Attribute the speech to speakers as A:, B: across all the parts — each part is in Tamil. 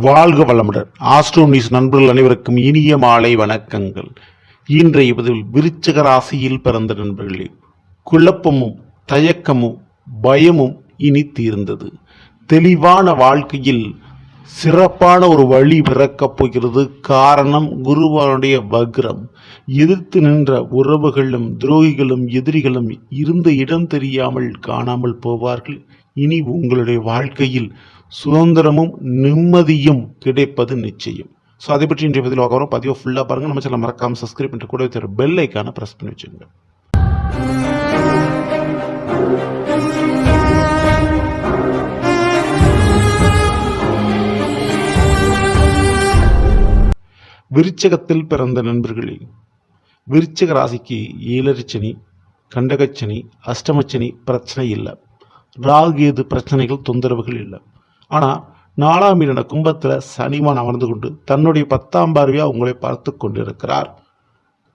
A: வாழ்க வளமுடன். ஆஸ்ட்ரோனிஸ் நண்பர்கள் அனைவருக்கும் இனிய மாலை வணக்கங்கள். இன்றைய பதில் விருச்சக ராசியில் பிறந்த நண்பர்களே குழப்பமும் தயக்கமும் பயமும் இனி தீர்ந்தது. தெளிவான வாழ்க்கையில் சிறப்பான ஒரு வழி பிறக்கப் போகிறது. காரணம் குருவானுடைய வக்ரம். எதிர்த்து நின்ற உறவுகளும் துரோகிகளும் எதிரிகளும் இருந்த இடம் தெரியாமல் காணாமல் போவார்கள். இனி உங்களுடைய வாழ்க்கையில் சுதந்திரமும் நிம்மதியும் கிடைப்பது நிச்சயம். ஸோ அதை பற்றி இன்றைய பதில் பார்க்க வரோம் பதிவை ஃபுல்லாக பாருங்கள் நம்ம சில மறக்காம சப்ஸ்கிரைப் பண்ணிட்டு கூட தர பெல் ஐக்கான ப்ரெஸ் பண்ணி வச்சுங்க விருச்சகத்தில் பிறந்த நண்பர்களே விருச்சக ராசிக்கு ஏழரிச்சனி கண்டகச்சனி அஷ்டமச்சனி பிரச்சனை இல்லை. ராகேது பிரச்சனைகள் தொந்தரவுகள் இல்லை. ஆனால் நாலாம் வீடான கும்பத்தில் சனிமான் அமர்ந்து கொண்டு தன்னுடைய பத்தாம் பார்வையாக உங்களை பார்த்து கொண்டிருக்கிறார்.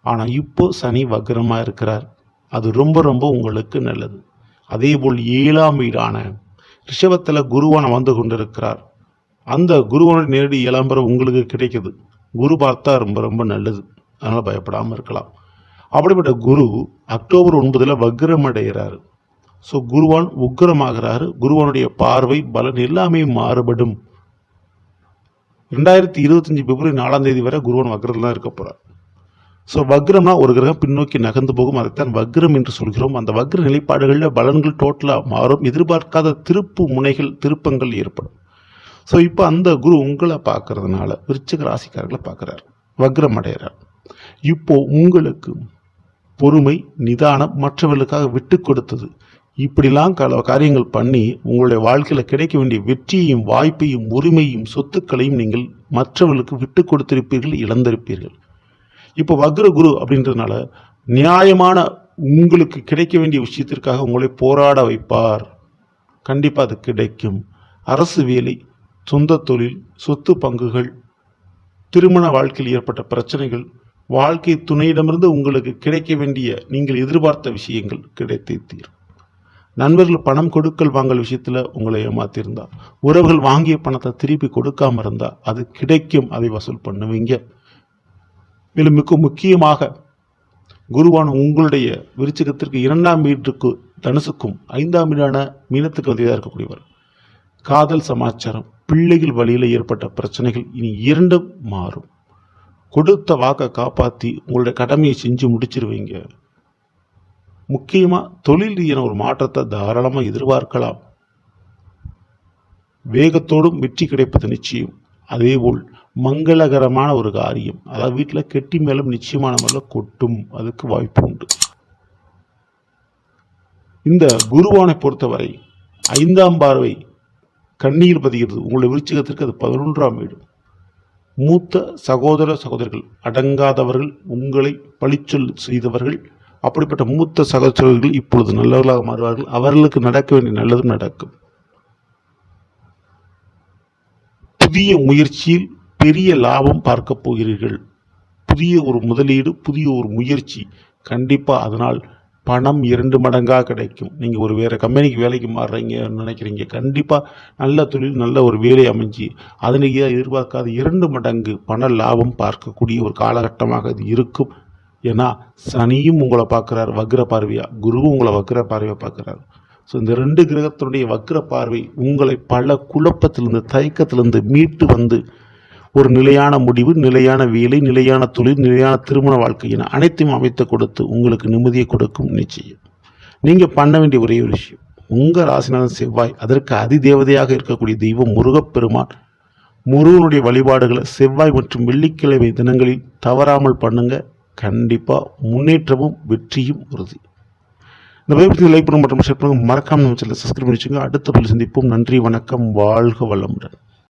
A: ஆனால் இப்போ சனி வக்ரமாக இருக்கிறார். அது ரொம்ப ரொம்ப உங்களுக்கு நல்லது. அதேபோல் ஏழாம் வீடான ரிஷபத்தில் குருவான் அமர்ந்து கொண்டிருக்கிறார். அந்த குருவனுடைய நேரடி இளம்பரம் உங்களுக்கு கிடைக்குது. குரு பார்த்தா ரொம்ப ரொம்ப நல்லது. அதனால் பயப்படாமல் இருக்கலாம். அப்படிப்பட்ட குரு அக்டோபர் ஒன்பதில் வக்ரம் அடைகிறாரு. ஸோ குருவான் உக்ரமாகிறாரு குருவானுடைய பார்வை பலன் எல்லாமே மாறுபடும். ரெண்டாயிரத்தி இருபத்தஞ்சி பிப்ரவரி நாலாம் தேதி வரை குருவான் வக்ரத்தில் தான் இருக்க போகிறார் ஸோ வக்ரம்னா ஒரு கிரகம் பின்னோக்கி நகர்ந்து போகும். அதைத்தான் வக்ரம் என்று சொல்கிறோம். அந்த வக்ர நிலைப்பாடுகளில் பலன்கள் டோட்டலாக மாறும். எதிர்பார்க்காத திருப்பு முனைகள் திருப்பங்கள் ஏற்படும். ஸோ இப்போ அந்த குரு உங்களை பார்க்கறதுனால விருச்சக ராசிக்காரர்களை பார்க்குறாரு. வக்ரம் அடைகிறார் இப்போ உங்களுக்கு பொறுமை நிதானம் மற்றவர்களுக்காக விட்டு கொடுத்தது இப்படிலாம் கல காரியங்கள் பண்ணி உங்களுடைய வாழ்க்கையில் கிடைக்க வேண்டிய வெற்றியையும் வாய்ப்பையும் உரிமையும் சொத்துக்களையும் நீங்கள் மற்றவர்களுக்கு விட்டு கொடுத்திருப்பீர்கள் இழந்திருப்பீர்கள். இப்போ வக்ர குரு அப்படின்றதுனால நியாயமான உங்களுக்கு கிடைக்க வேண்டிய விஷயத்திற்காக உங்களை போராட வைப்பார். கண்டிப்பாக அது கிடைக்கும். அரசு வேலை சொந்த தொழில் சொத்து பங்குகள் திருமண வாழ்க்கையில் ஏற்பட்ட பிரச்சனைகள் வாழ்க்கை துணையிடமிருந்து உங்களுக்கு கிடைக்க வேண்டிய நீங்கள் எதிர்பார்த்த விஷயங்கள் கிடைத்தே தீரும். நண்பர்கள் பணம் கொடுக்கல் வாங்கல் விஷயத்தில் உங்களை ஏமாத்திருந்தா உறவுகள் வாங்கிய பணத்தை திருப்பி கொடுக்காம இருந்தா அது கிடைக்கும் அதை வசூல் பண்ணுவீங்க. மேலும் மிக முக்கியமாக குருவான் உங்களுடைய விருச்சகத்திற்கு இரண்டாம் வீட்டுக்கு தனுசுக்கும் ஐந்தாம் வீடான மீனத்துக்கு வந்ததாக இருக்கக்கூடியவர். காதல் சமாச்சாரம் பிள்ளைகள் வழியில் ஏற்பட்ட பிரச்சனைகள் இனி இரண்டும் மாறும். கொடுத்த வாக்கை காப்பாற்றி உங்களுடைய கடமையை செஞ்சு முடிச்சிருவீங்க. முக்கியமாக தொழில் ரீதியான ஒரு மாற்றத்தை தாராளமாக எதிர்பார்க்கலாம். வேகத்தோடும் வெற்றி கிடைப்பது நிச்சயம். அதேபோல் மங்களகரமான ஒரு காரியம். அதாவது வீட்டில் கெட்டி மேலும் நிச்சயமான முறையில் கொட்டும். அதுக்கு வாய்ப்பு உண்டு. இந்த குருவானை பொறுத்தவரை ஐந்தாம் பார்வை கண்ணீர் பதிகிறது. உங்களுடைய விருச்சிகத்திற்கு அது பதினொன்றாம் வீடு. மூத்த சகோதர சகோதரிகள் அடங்காதவர்கள் உங்களை பழிச்சொல் செய்தவர்கள் அப்படிப்பட்ட மூத்த சகோதரர்கள் இப்பொழுது நல்லவர்களாக மாறுவார்கள். அவர்களுக்கு நடக்க வேண்டிய நல்லதும் நடக்கும். புதிய முயற்சியில் பெரிய லாபம் பார்க்க போகிறீர்கள். புதிய ஒரு முதலீடு புதிய ஒரு முயற்சி. கண்டிப்பாக அதனால் பணம் இரண்டு மடங்காக கிடைக்கும். நீங்கள் ஒரு வேறு கம்பெனிக்கு வேலைக்கு மாறுறீங்கன்னு நினைக்கிறீங்க. கண்டிப்பாக நல்ல தொழில் நல்ல ஒரு வேலை அமைஞ்சு அதனையே எதிர்பார்க்காத இரண்டு மடங்கு பண லாபம் பார்க்கக்கூடிய ஒரு காலகட்டமாக இது இருக்கும். ஏன்னா சனியும் உங்களை பார்க்குறார் வக்ர பார்வையா குருவும் உங்களை வக்ர பார்வையாக பார்க்குறாரு. ஸோ இந்த ரெண்டு கிரகத்தினுடைய வக்ர பார்வை உங்களை பல குழப்பத்திலிருந்து தயக்கத்திலிருந்து மீட்டு வந்து ஒரு நிலையான முடிவு நிலையான வேலை நிலையான தொழில் நிலையான திருமண வாழ்க்கை என அனைத்தையும் அமைத்து கொடுத்து உங்களுக்கு நிம்மதியை கொடுக்கும் நிச்சயம். நீங்கள் பண்ண வேண்டிய ஒரே ஒரு விஷயம் உங்கள் ராசிநாதன் செவ்வாய் அதற்கு அதிதேவதையாக இருக்கக்கூடிய தெய்வம் முருகப்பெருமான் முருகனுடைய வழிபாடுகளை செவ்வாய் மற்றும் வெள்ளிக்கிழமை தினங்களில் தவறாமல் பண்ணுங்கள் கண்டிப்பாக முன்னேற்றமும் வெற்றியும் உறுதி. இந்த பயபத்தி லைக் பண்ணுங்க மற்றும் ஷேர் பண்ணுங்கள் மறக்காமல் நம்ம சேனலை சப்ஸ்கிரைப் பண்ணி வச்சுங்க அடுத்த பதில் சந்திப்போம். நன்றி வணக்கம் வாழ்க வளமுடன்.